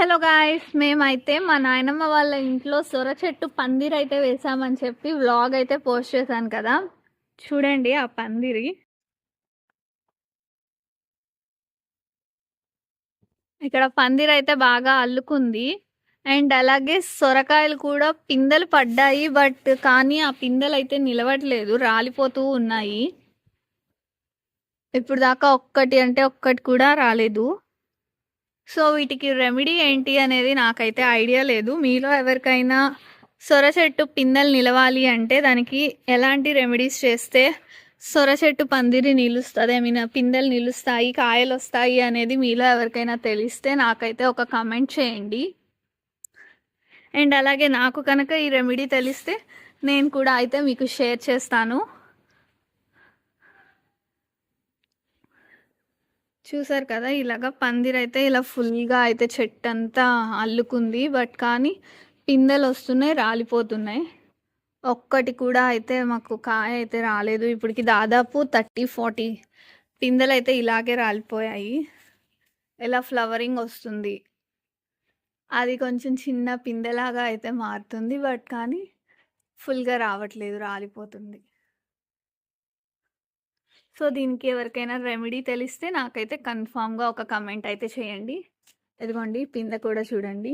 Hello guys మేమైతే మా నాయనమ్మ వాళ్ళ ఇంట్లో సొర చెట్టు పందిరి అయితే వేసామని చెప్పి వ్లాగ్ అయితే పోస్ట్ చేశాను కదా. చూడండి ఆ పందిరి. ఇక్కడ పందిరి అయితే బాగా అల్లుకుంది. అండ్ అలాగే సొరకాయలు కూడా పిందెలు పడ్డాయి బట్ కానీ ఆ పిందెలు అయితే నిలవట్లేదు రాలిపోతూ ఉన్నాయి. ఇప్పుడు దాకా ఒక్కటి అంటే ఒక్కటి కూడా రాలేదు. సో వీటికి రెమెడీ ఏంటి అనేది నాకైతే ఐడియా లేదు. మీలో ఎవరికైనా సొర చెట్టు పిందెలు నిలవాలి అంటే దానికి ఎలాంటి రెమెడీస్ చేస్తే సొర చెట్టు పందిరి నిలుస్తుంది? ఐ మీన్ పిందెలు నిలుస్తాయి కాయలు వస్తాయి అనేది మీలో ఎవరికైనా తెలిస్తే నాకైతే ఒక కమెంట్ చేయండి. అండ్ అలాగే నాకు కనుక ఈ రెమెడీ తెలిస్తే నేను కూడా అయితే మీకు షేర్ చేస్తాను. చూసారు కదా ఇలాగ పందిరి అయితే ఇలా ఫుల్గా అయితే చెట్టు అంతా అల్లుకుంది. బట్ కానీ పిందెలు వస్తున్నాయి రాలిపోతున్నాయి. ఒక్కటి కూడా అయితే మాకు కాయ అయితే రాలేదు. ఇప్పటికి దాదాపు థర్టీ ఫార్టీ పిందెలు అయితే ఇలాగే రాలిపోయాయి. ఇలా ఫ్లవరింగ్ వస్తుంది. అది కొంచెం చిన్న పిందెలాగా అయితే మారుతుంది. బట్ కానీ ఫుల్గా రావట్లేదు రాలిపోతుంది. సో దీనికి ఎవరికైనా రెమెడీ తెలిస్తే నాకైతే కన్ఫామ్గా ఒక కమెంట్ అయితే చేయండి. ఇదిగోండి పింద కూడా చూడండి.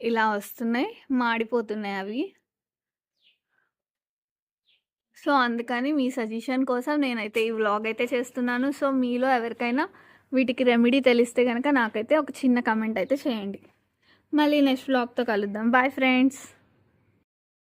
ఇలా వస్తున్నాయి మాడిపోతున్నాయి అవి. సో అందుకని మీ సజెషన్ కోసం నేనైతే ఈ వ్లాగ్ అయితే చేస్తున్నాను. సో మీలో ఎవరికైనా వీటికి రెమెడీ తెలిస్తే కనుక నాకైతే ఒక చిన్న కమెంట్ అయితే చేయండి. మళ్ళీ నెక్స్ట్ వ్లాగ్తో కలుద్దాం. Bye friends!